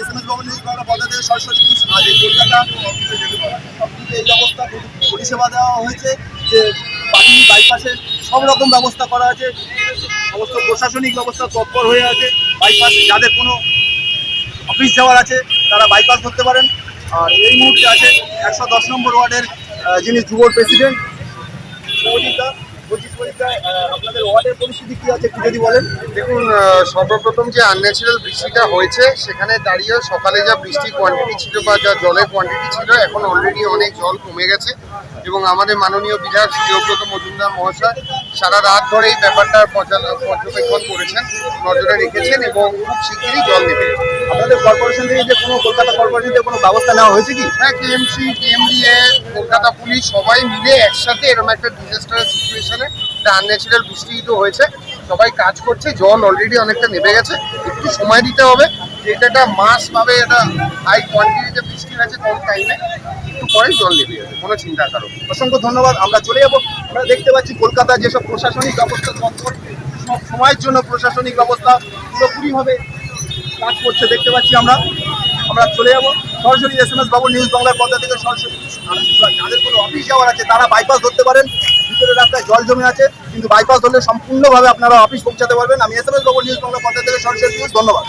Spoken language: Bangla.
এস এম এস ভবন কলকাতা সবকিছু এই অবস্থা পরিষেবা দেওয়া হয়েছে যে বাড়ি বাইপাসে সব রকম ব্যবস্থা করা আছে। সমস্ত প্রশাসনিক ব্যবস্থা তৎপর হয়ে আছে। বাইপাস যাদের কোনো অফিস যাওয়ার আছে, তারা বাইপাস ধরতে পারেন। আর এই মুহূর্তে আছে একশো দশ নম্বর ওয়ার্ডের যিনি যুবর প্রেসিডেন্ট দেখুন সর্বপ্রথম যে আনন্যাচারাল বৃষ্টিটা হয়েছে, সেখানে দাঁড়িয়ে সকালে যা বৃষ্টির কোয়ান্টিটি ছিল বা যা জলের কোয়ান্টিটি ছিল, এখন অলরেডি অনেক জল কমে গেছে। এবং আমাদের মাননীয় বিধায়ক দেবব্রত মজুমদার মহাশয় সারা রাত ধরে এই ব্যাপারটা পর্যাল- পর্যবেক্ষণ করেছেন, নজরে রেখেছেন এবং খুব শিগগিরই জল নেবে আপনাদের কর্পোরেশন থেকে যে কোনো কলকাতা কর্পোরেশন থেকে কোনো ব্যবস্থা নেওয়া হয়েছে কি? হ্যাঁ কেএমসি কেএমডিএ কলকাতা পুলিশ সবাই মিলে একসাথে এরকম একটা ডিজাস্টার সিচুয়েশনে একটা আনন্যাচারাল বৃষ্টি হয়েছে। সবাই কাজ করছে জল অলরেডি অনেকটা নেমে গেছে। একটু সময় দিতে হবে যে এটা একটা মাস ভাবে একটা হাই কোয়ান্টিটিতে বৃষ্টি হয়েছে কম টাইমে একটু পরে জল নেমে যাবে কোনো চিন্তার কারণ নেই। অসংখ্য ধন্যবাদ আমরা চলে যাব। আমরা দেখতে পাচ্ছি কলকাতার যেসব প্রশাসনিক ব্যবস্থা সব সময়ের জন্য প্রশাসনিক ব্যবস্থা পুরোপুরিভাবে কাজ করছে, দেখতে পাচ্ছি আমরা। আমরা চলে যাব। সরাসরি S M S Babu news বাংলার পর্দা থেকে সরাসরি যাদের কোনো অফিস যাওয়ার আছে, তারা বাইপাস ধরতে পারেন। ভিতরে রাস্তায় জল জমে আছে, কিন্তু বাইপাস ধরলে সম্পূর্ণভাবে আপনারা অফিস পৌঁছাতে পারবেন। আমি S M S Babu news Bangla পর্দা থেকে সরাসরি নিউজ ধন্যবাদ।